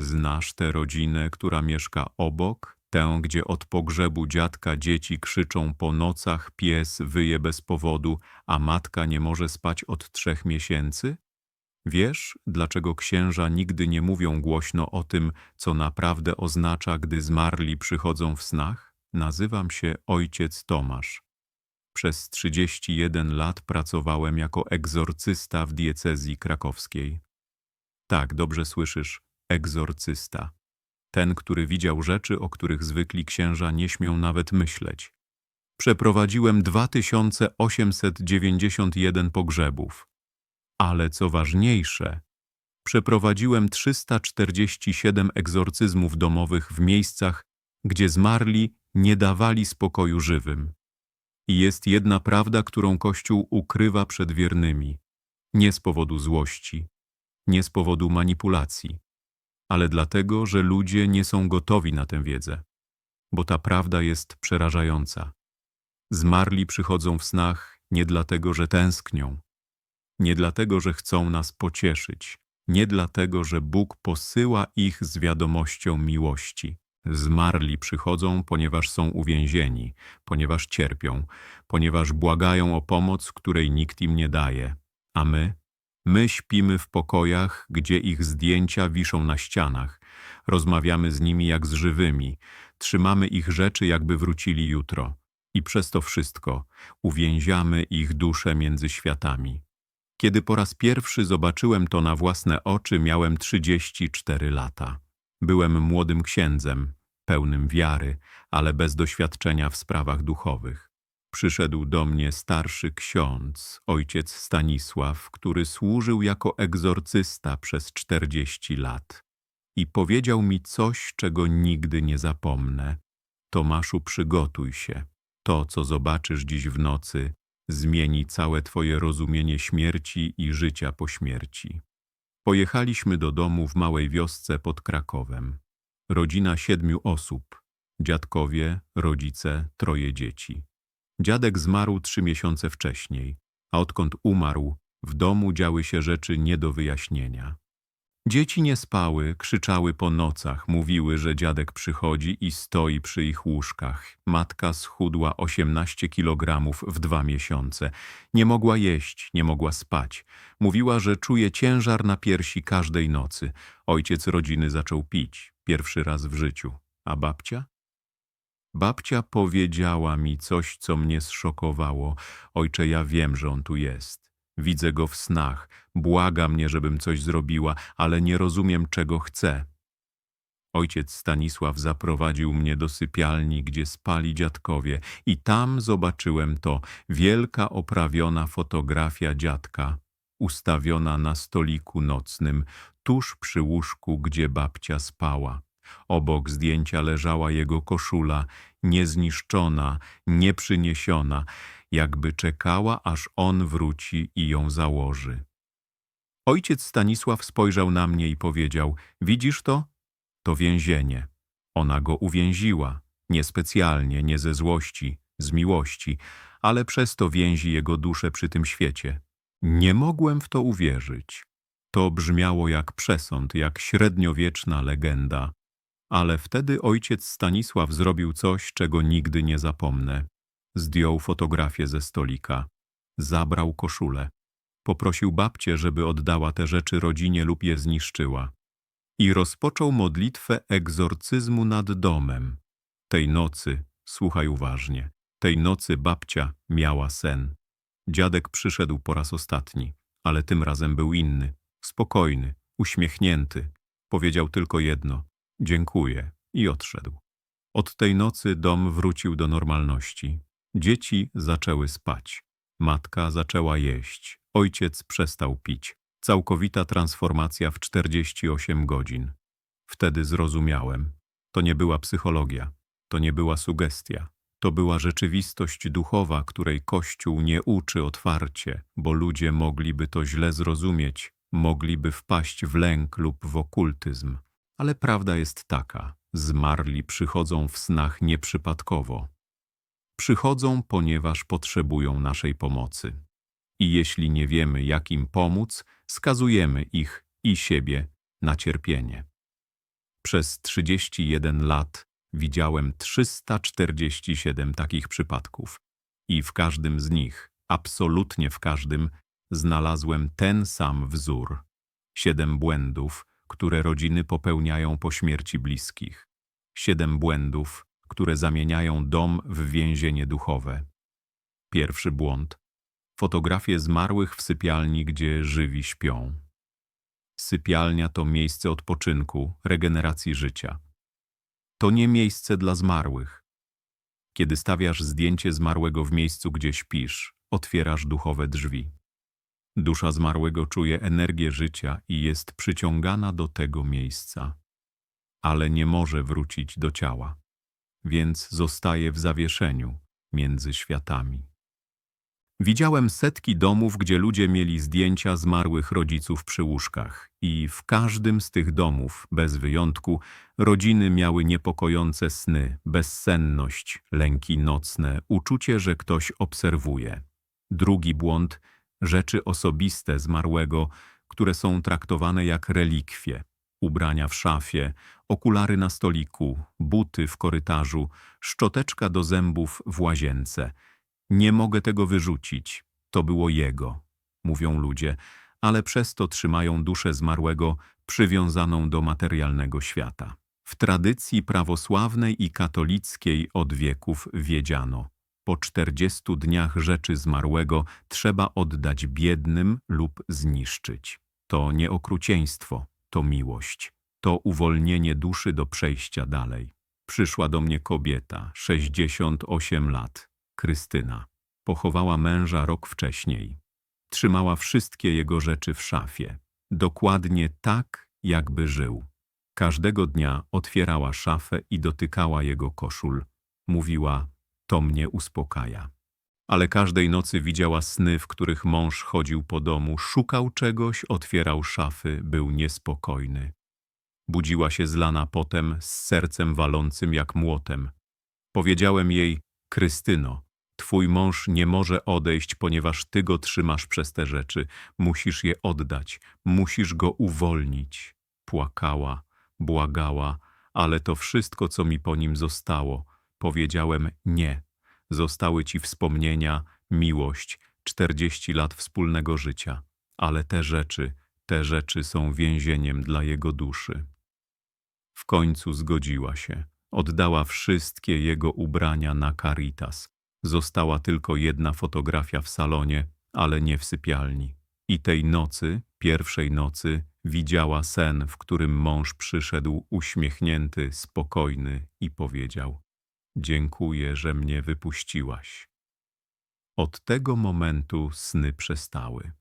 Znasz tę rodzinę, która mieszka obok? Tę, gdzie od pogrzebu dziadka dzieci krzyczą po nocach, pies wyje bez powodu, a matka nie może spać od trzech miesięcy? Wiesz, dlaczego księża nigdy nie mówią głośno o tym, co naprawdę oznacza, gdy zmarli przychodzą w snach? Nazywam się ojciec Tomasz. Przez 31 lat pracowałem jako egzorcysta w diecezji krakowskiej. Tak, dobrze słyszysz, egzorcysta. Ten, który widział rzeczy, o których zwykli księża nie śmią nawet myśleć. Przeprowadziłem 2891 pogrzebów. Ale co ważniejsze, przeprowadziłem 347 egzorcyzmów domowych w miejscach, gdzie zmarli nie dawali spokoju żywym. I jest jedna prawda, którą Kościół ukrywa przed wiernymi. Nie z powodu złości, nie z powodu manipulacji, ale dlatego, że ludzie nie są gotowi na tę wiedzę, bo ta prawda jest przerażająca. Zmarli przychodzą w snach nie dlatego, że tęsknią, nie dlatego, że chcą nas pocieszyć, nie dlatego, że Bóg posyła ich z wiadomością miłości. Zmarli przychodzą, ponieważ są uwięzieni, ponieważ cierpią, ponieważ błagają o pomoc, której nikt im nie daje. A my? My śpimy w pokojach, gdzie ich zdjęcia wiszą na ścianach. Rozmawiamy z nimi jak z żywymi. Trzymamy ich rzeczy, jakby wrócili jutro. I przez to wszystko uwięziamy ich dusze między światami. Kiedy po raz pierwszy zobaczyłem to na własne oczy, miałem 34 lata. Byłem młodym księdzem, pełnym wiary, ale bez doświadczenia w sprawach duchowych. Przyszedł do mnie starszy ksiądz, ojciec Stanisław, który służył jako egzorcysta przez 40 lat. I powiedział mi coś, czego nigdy nie zapomnę. Tomaszu, przygotuj się. To, co zobaczysz dziś w nocy, zmieni całe twoje rozumienie śmierci i życia po śmierci. Pojechaliśmy do domu w małej wiosce pod Krakowem. Rodzina siedmiu osób. Dziadkowie, rodzice, troje dzieci. Dziadek zmarł trzy miesiące wcześniej, a odkąd umarł, w domu działy się rzeczy nie do wyjaśnienia. Dzieci nie spały, krzyczały po nocach, mówiły, że dziadek przychodzi i stoi przy ich łóżkach. Matka schudła 18 kilogramów w dwa miesiące. Nie mogła jeść, nie mogła spać. Mówiła, że czuje ciężar na piersi każdej nocy. Ojciec rodziny zaczął pić, pierwszy raz w życiu. A babcia? Babcia powiedziała mi coś, co mnie zszokowało. Ojcze, ja wiem, że on tu jest. Widzę go w snach, błaga mnie, żebym coś zrobiła, ale nie rozumiem, czego chce. Ojciec Stanisław zaprowadził mnie do sypialni, gdzie spali dziadkowie i tam zobaczyłem to, wielka oprawiona fotografia dziadka, ustawiona na stoliku nocnym, tuż przy łóżku, gdzie babcia spała. Obok zdjęcia leżała jego koszula, niezniszczona, nieprzyniesiona, jakby czekała, aż on wróci i ją założy. Ojciec Stanisław spojrzał na mnie i powiedział, widzisz to? To więzienie. Ona go uwięziła, niespecjalnie, nie ze złości, z miłości, ale przez to więzi jego duszę przy tym świecie. Nie mogłem w to uwierzyć. To brzmiało jak przesąd, jak średniowieczna legenda. Ale wtedy ojciec Stanisław zrobił coś, czego nigdy nie zapomnę. Zdjął fotografię ze stolika. Zabrał koszulę. Poprosił babcię, żeby oddała te rzeczy rodzinie lub je zniszczyła. I rozpoczął modlitwę egzorcyzmu nad domem. Tej nocy, słuchaj uważnie, tej nocy babcia miała sen. Dziadek przyszedł po raz ostatni, ale tym razem był inny, spokojny, uśmiechnięty. Powiedział tylko jedno – dziękuję i odszedł. Od tej nocy dom wrócił do normalności. Dzieci zaczęły spać. Matka zaczęła jeść. Ojciec przestał pić. Całkowita transformacja w 48 godzin. Wtedy zrozumiałem. To nie była psychologia. To nie była sugestia. To była rzeczywistość duchowa, której Kościół nie uczy otwarcie, bo ludzie mogliby to źle zrozumieć, mogliby wpaść w lęk lub w okultyzm. Ale prawda jest taka, zmarli przychodzą w snach nieprzypadkowo. Przychodzą, ponieważ potrzebują naszej pomocy. I jeśli nie wiemy, jak im pomóc, skazujemy ich i siebie na cierpienie. Przez 31 lat widziałem 347 takich przypadków i w każdym z nich, absolutnie w każdym, znalazłem ten sam wzór. Siedem błędów, które rodziny popełniają po śmierci bliskich. Siedem błędów, które zamieniają dom w więzienie duchowe. Pierwszy błąd. Fotografie zmarłych w sypialni, gdzie żywi śpią. Sypialnia to miejsce odpoczynku, regeneracji życia. To nie miejsce dla zmarłych. Kiedy stawiasz zdjęcie zmarłego w miejscu, gdzie śpisz, otwierasz duchowe drzwi. Dusza zmarłego czuje energię życia i jest przyciągana do tego miejsca, ale nie może wrócić do ciała, więc zostaje w zawieszeniu między światami. Widziałem setki domów, gdzie ludzie mieli zdjęcia zmarłych rodziców przy łóżkach i w każdym z tych domów, bez wyjątku, rodziny miały niepokojące sny, bezsenność, lęki nocne, uczucie, że ktoś obserwuje. Drugi błąd – rzeczy osobiste zmarłego, które są traktowane jak relikwie. Ubrania w szafie, okulary na stoliku, buty w korytarzu, szczoteczka do zębów w łazience. Nie mogę tego wyrzucić. To było jego, mówią ludzie, ale przez to trzymają duszę zmarłego przywiązaną do materialnego świata. W tradycji prawosławnej i katolickiej od wieków wiedziano – po czterdziestu dniach rzeczy zmarłego trzeba oddać biednym lub zniszczyć. To nie okrucieństwo, to miłość. To uwolnienie duszy do przejścia dalej. Przyszła do mnie kobieta, 68 lat, Krystyna. Pochowała męża rok wcześniej. Trzymała wszystkie jego rzeczy w szafie. Dokładnie tak, jakby żył. Każdego dnia otwierała szafę i dotykała jego koszul. Mówiła, to mnie uspokaja. Ale każdej nocy widziała sny, w których mąż chodził po domu, szukał czegoś, otwierał szafy, był niespokojny. Budziła się zlana potem, z sercem walącym jak młotem. Powiedziałem jej, Krystyno, twój mąż nie może odejść, ponieważ ty go trzymasz przez te rzeczy. Musisz je oddać, musisz go uwolnić. Płakała, błagała, ale to wszystko, co mi po nim zostało – Powiedziałem nie. Zostały ci wspomnienia, miłość, czterdzieści lat wspólnego życia, ale te rzeczy, te rzeczy są więzieniem dla jego duszy. W końcu zgodziła się. Oddała wszystkie jego ubrania na Caritas. Została tylko jedna fotografia w salonie, ale nie w sypialni. I tej nocy, pierwszej nocy, widziała sen, w którym mąż przyszedł uśmiechnięty, spokojny i powiedział Dziękuję, że mnie wypuściłaś. Od tego momentu sny przestały.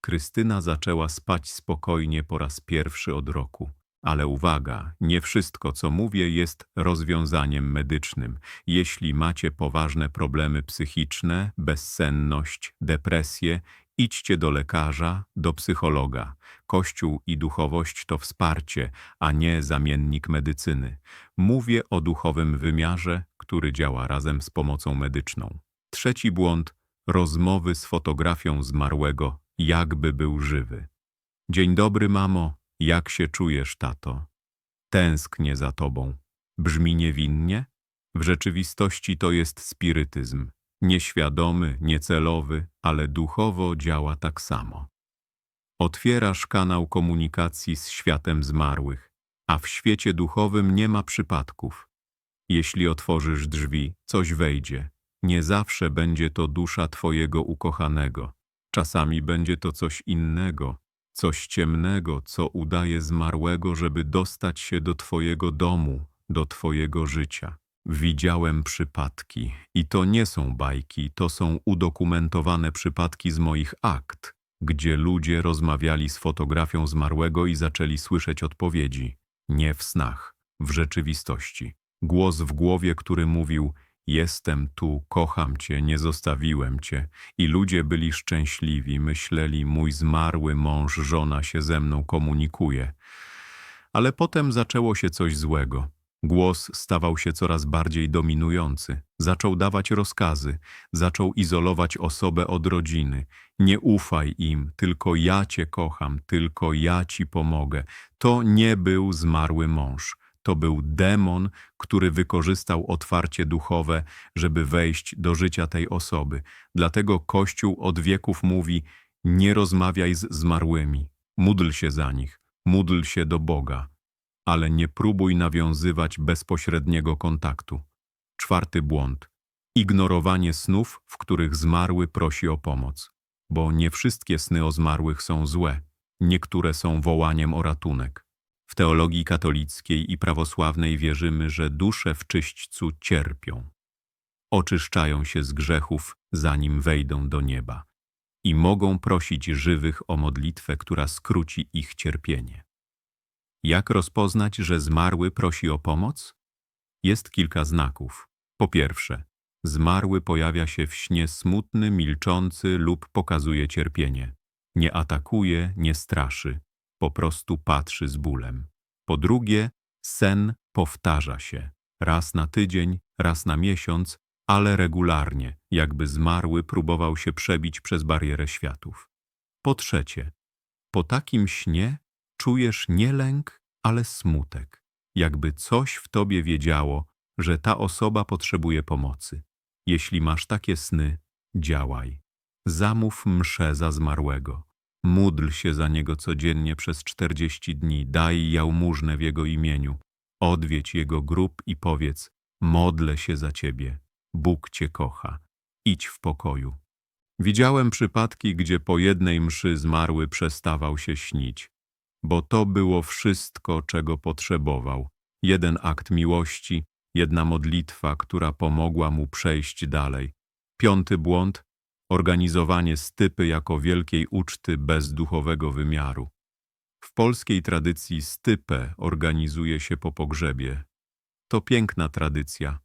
Krystyna zaczęła spać spokojnie po raz pierwszy od roku. Ale uwaga, nie wszystko, co mówię, jest rozwiązaniem medycznym. Jeśli macie poważne problemy psychiczne, bezsenność, depresję, idźcie do lekarza, do psychologa. Kościół i duchowość to wsparcie, a nie zamiennik medycyny. Mówię o duchowym wymiarze, który działa razem z pomocą medyczną. Trzeci błąd rozmowy z fotografią zmarłego, jakby był żywy. Dzień dobry, mamo, jak się czujesz, tato? Tęsknię za tobą. Brzmi niewinnie? W rzeczywistości to jest spirytyzm. Nieświadomy, niecelowy, ale duchowo działa tak samo. Otwierasz kanał komunikacji z światem zmarłych, a w świecie duchowym nie ma przypadków. Jeśli otworzysz drzwi, coś wejdzie. Nie zawsze będzie to dusza Twojego ukochanego. Czasami będzie to coś innego, coś ciemnego, co udaje zmarłego, żeby dostać się do Twojego domu, do Twojego życia. Widziałem przypadki i to nie są bajki, to są udokumentowane przypadki z moich akt, gdzie ludzie rozmawiali z fotografią zmarłego i zaczęli słyszeć odpowiedzi. Nie w snach, w rzeczywistości. Głos w głowie, który mówił Jestem tu, kocham Cię, nie zostawiłem Cię. I ludzie byli szczęśliwi, myśleli, mój zmarły mąż, żona się ze mną komunikuje. Ale potem zaczęło się coś złego. Głos stawał się coraz bardziej dominujący. Zaczął dawać rozkazy, zaczął izolować osobę od rodziny. Nie ufaj im, tylko ja cię kocham, tylko ja ci pomogę. To nie był zmarły mąż. To był demon, który wykorzystał otwarcie duchowe, żeby wejść do życia tej osoby. Dlatego Kościół od wieków mówi: nie rozmawiaj z zmarłymi, módl się za nich, módl się do Boga, ale nie próbuj nawiązywać bezpośredniego kontaktu. Czwarty błąd. Ignorowanie snów, w których zmarły prosi o pomoc. Bo nie wszystkie sny o zmarłych są złe, niektóre są wołaniem o ratunek. W teologii katolickiej i prawosławnej wierzymy, że dusze w czyśćcu cierpią. Oczyszczają się z grzechów, zanim wejdą do nieba i mogą prosić żywych o modlitwę, która skróci ich cierpienie. Jak rozpoznać, że zmarły prosi o pomoc? Jest kilka znaków. Po pierwsze, zmarły pojawia się w śnie smutny, milczący lub pokazuje cierpienie. Nie atakuje, nie straszy, po prostu patrzy z bólem. Po drugie, sen powtarza się. Raz na tydzień, raz na miesiąc, ale regularnie, jakby zmarły próbował się przebić przez barierę światów. Po trzecie, po takim śnie czujesz nie lęk, ale smutek, jakby coś w tobie wiedziało, że ta osoba potrzebuje pomocy. Jeśli masz takie sny, działaj. Zamów mszę za zmarłego. Módl się za niego codziennie przez czterdzieści dni, daj jałmużnę w jego imieniu. Odwiedź jego grób i powiedz, modlę się za ciebie. Bóg cię kocha. Idź w pokoju. Widziałem przypadki, gdzie po jednej mszy zmarły przestawał się śnić, bo to było wszystko, czego potrzebował. Jeden akt miłości, jedna modlitwa, która pomogła mu przejść dalej. Piąty błąd organizowanie stypy jako wielkiej uczty bez duchowego wymiaru. W polskiej tradycji stypę organizuje się po pogrzebie. To piękna tradycja,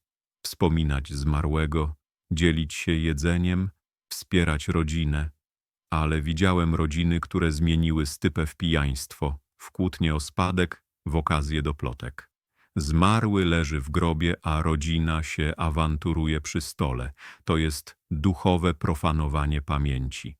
wspominać zmarłego, dzielić się jedzeniem, wspierać rodzinę. Ale widziałem rodziny, które zmieniły stypę w pijaństwo, w kłótnie o spadek, w okazję do plotek. Zmarły leży w grobie, a rodzina się awanturuje przy stole. To jest duchowe profanowanie pamięci.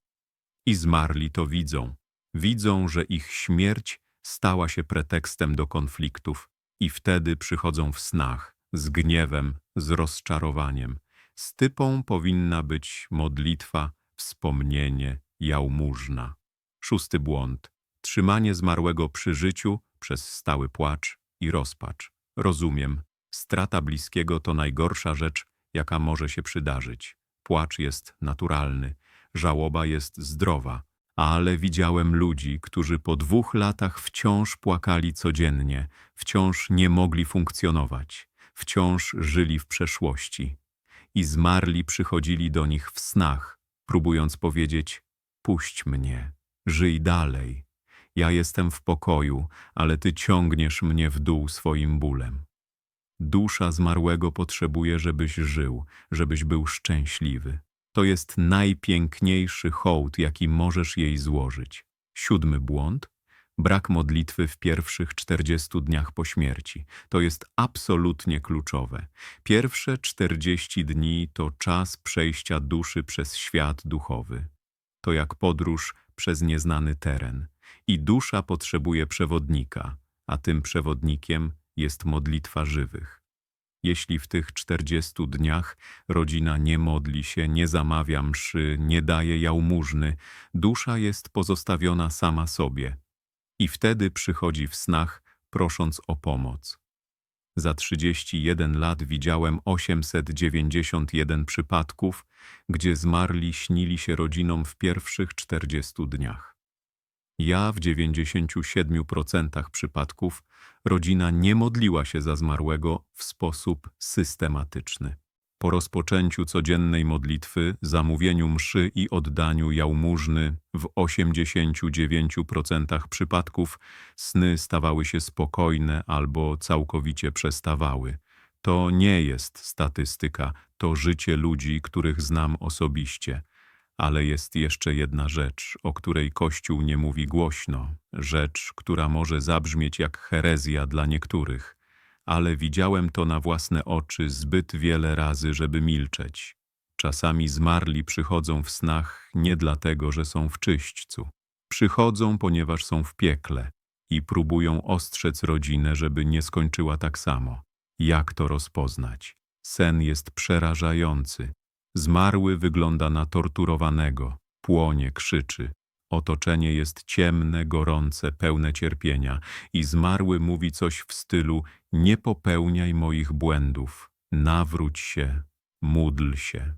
I zmarli to widzą. Widzą, że ich śmierć stała się pretekstem do konfliktów i wtedy przychodzą w snach, z gniewem, z rozczarowaniem. Stypą powinna być modlitwa, wspomnienie, jałmużna. Szósty błąd. Trzymanie zmarłego przy życiu przez stały płacz i rozpacz. Rozumiem, strata bliskiego to najgorsza rzecz, jaka może się przydarzyć. Płacz jest naturalny, żałoba jest zdrowa, ale widziałem ludzi, którzy po dwóch latach wciąż płakali codziennie, wciąż nie mogli funkcjonować, wciąż żyli w przeszłości. I zmarli przychodzili do nich w snach, próbując powiedzieć: Puść mnie, żyj dalej. Ja jestem w pokoju, ale ty ciągniesz mnie w dół swoim bólem. Dusza zmarłego potrzebuje, żebyś żył, żebyś był szczęśliwy. To jest najpiękniejszy hołd, jaki możesz jej złożyć. Siódmy błąd brak modlitwy w pierwszych 40 dniach po śmierci. To jest absolutnie kluczowe. Pierwsze 40 dni to czas przejścia duszy przez świat duchowy. To jak podróż przez nieznany teren. I dusza potrzebuje przewodnika, a tym przewodnikiem jest modlitwa żywych. Jeśli w tych 40 dniach rodzina nie modli się, nie zamawia mszy, nie daje jałmużny, dusza jest pozostawiona sama sobie i wtedy przychodzi w snach, prosząc o pomoc. Za 31 lat widziałem 891 przypadków, gdzie zmarli śnili się rodzinom w pierwszych 40 dniach. Ja w 97% przypadków rodzina nie modliła się za zmarłego w sposób systematyczny. Po rozpoczęciu codziennej modlitwy, zamówieniu mszy i oddaniu jałmużny w 89% przypadków sny stawały się spokojne albo całkowicie przestawały. To nie jest statystyka, to życie ludzi, których znam osobiście. Ale jest jeszcze jedna rzecz, o której Kościół nie mówi głośno, rzecz, która może zabrzmieć jak herezja dla niektórych, ale widziałem to na własne oczy zbyt wiele razy, żeby milczeć. Czasami zmarli przychodzą w snach nie dlatego, że są w czyśćcu. Przychodzą, ponieważ są w piekle i próbują ostrzec rodzinę, żeby nie skończyła tak samo. Jak to rozpoznać? Sen jest przerażający. Zmarły wygląda na torturowanego, płonie, krzyczy. Otoczenie jest ciemne, gorące, pełne cierpienia i zmarły mówi coś w stylu nie popełniaj moich błędów, nawróć się, módl się.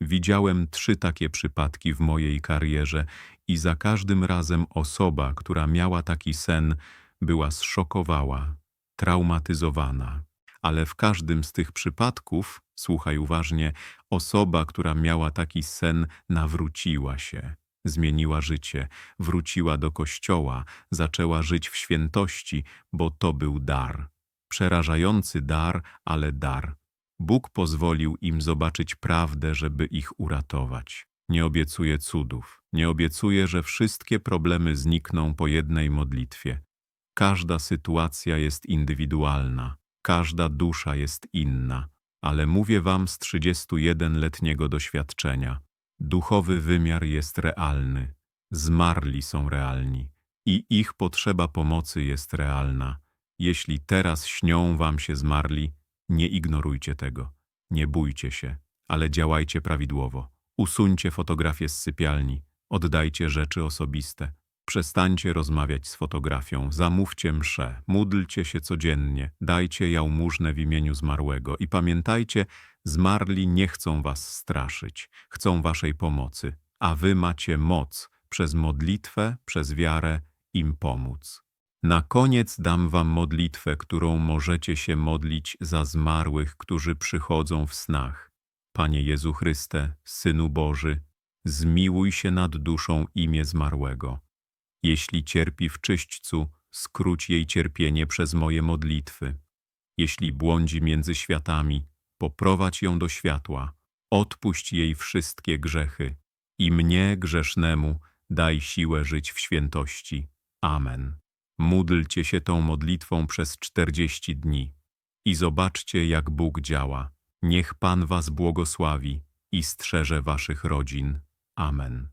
Widziałem trzy takie przypadki w mojej karierze i za każdym razem osoba, która miała taki sen, była zszokowała, traumatyzowana. Ale w każdym z tych przypadków, słuchaj uważnie, osoba, która miała taki sen, nawróciła się, zmieniła życie, wróciła do kościoła, zaczęła żyć w świętości, bo to był dar. Przerażający dar, ale dar. Bóg pozwolił im zobaczyć prawdę, żeby ich uratować. Nie obiecuje cudów, nie obiecuje, że wszystkie problemy znikną po jednej modlitwie. Każda sytuacja jest indywidualna, każda dusza jest inna, ale mówię wam z 31-letniego doświadczenia. Duchowy wymiar jest realny, zmarli są realni i ich potrzeba pomocy jest realna. Jeśli teraz śnią wam się zmarli, nie ignorujcie tego. Nie bójcie się, ale działajcie prawidłowo. Usuńcie fotografie z sypialni, oddajcie rzeczy osobiste. Przestańcie rozmawiać z fotografią, zamówcie mszę, módlcie się codziennie, dajcie jałmużnę w imieniu zmarłego i pamiętajcie, zmarli nie chcą was straszyć, chcą waszej pomocy, a wy macie moc przez modlitwę, przez wiarę im pomóc. Na koniec dam wam modlitwę, którą możecie się modlić za zmarłych, którzy przychodzą w snach. Panie Jezu Chryste, Synu Boży, zmiłuj się nad duszą imię zmarłego. Jeśli cierpi w czyśćcu, skróć jej cierpienie przez moje modlitwy. Jeśli błądzi między światami, poprowadź ją do światła. Odpuść jej wszystkie grzechy i mnie, grzesznemu, daj siłę żyć w świętości. Amen. Módlcie się tą modlitwą przez czterdzieści dni i zobaczcie, jak Bóg działa. Niech Pan was błogosławi i strzeże waszych rodzin. Amen.